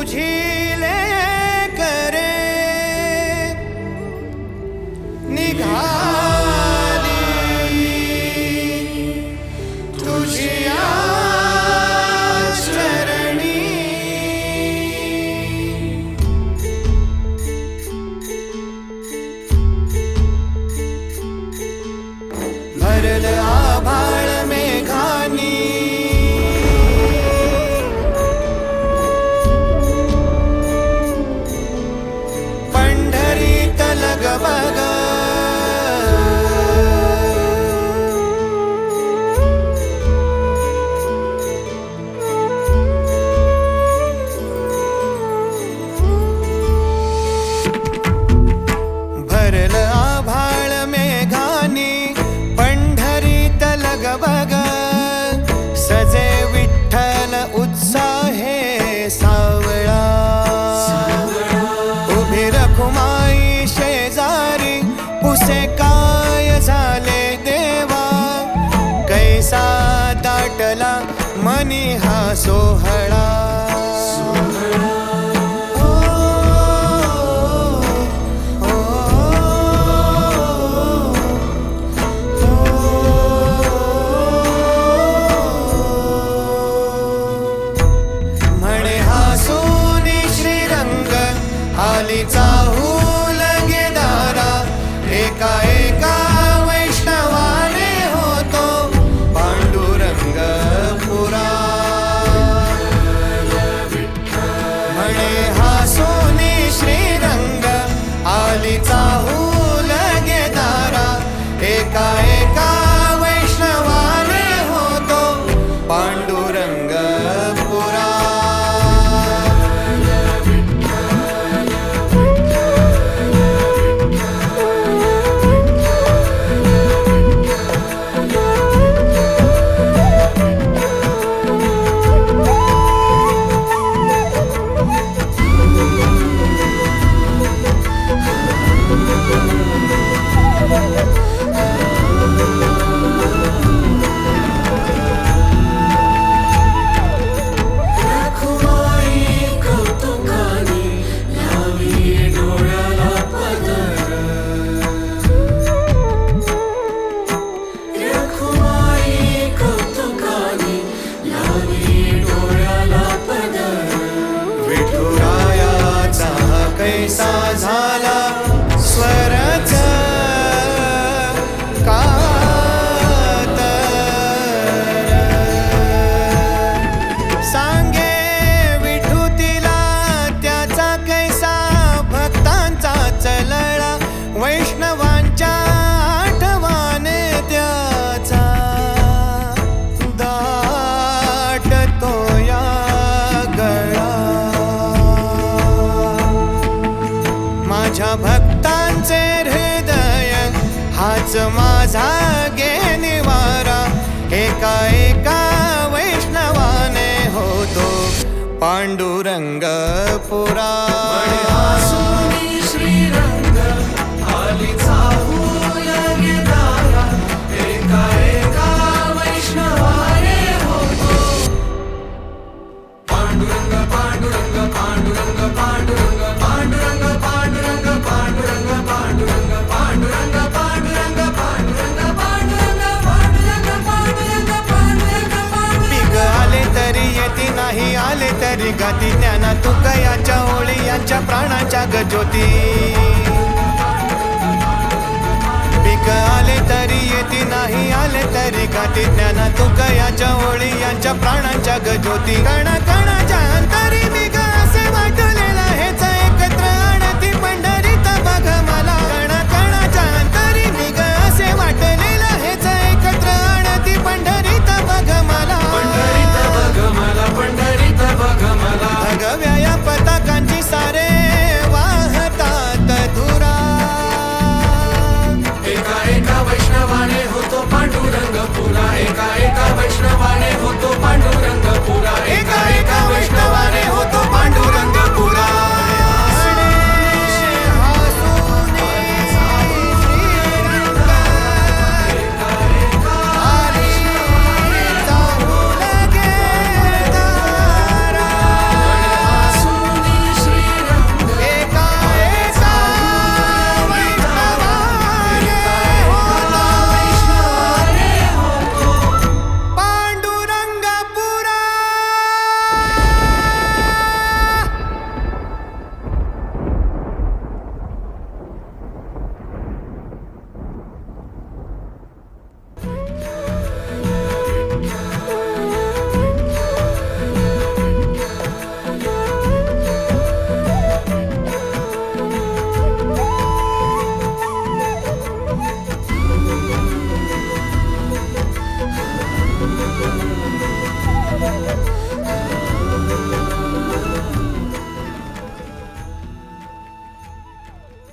तुझी ले करे निगाह Nerede मनी हा सोहळा. ओ, ओ, म्हणे हा सोनी श्रीरंग आलीचा हाच माझा गे निवारा एका एका वैष्णवाने होतो पांडुरंग पुरा आले तरी गाती ज्ञाना तुकयाच्या होळी यांच्या प्राणाच्या गज्योती पिक आले तरी येती नाही आले तरी गाती ज्ञाना तुकयाच्या होळी यांच्या प्राणाच्या गज्योती गणा सारे वाहतात धुरा एका एका वैष्णवाने होतो पांडुरंग पुरा. एका एका वैष्णवाने होतो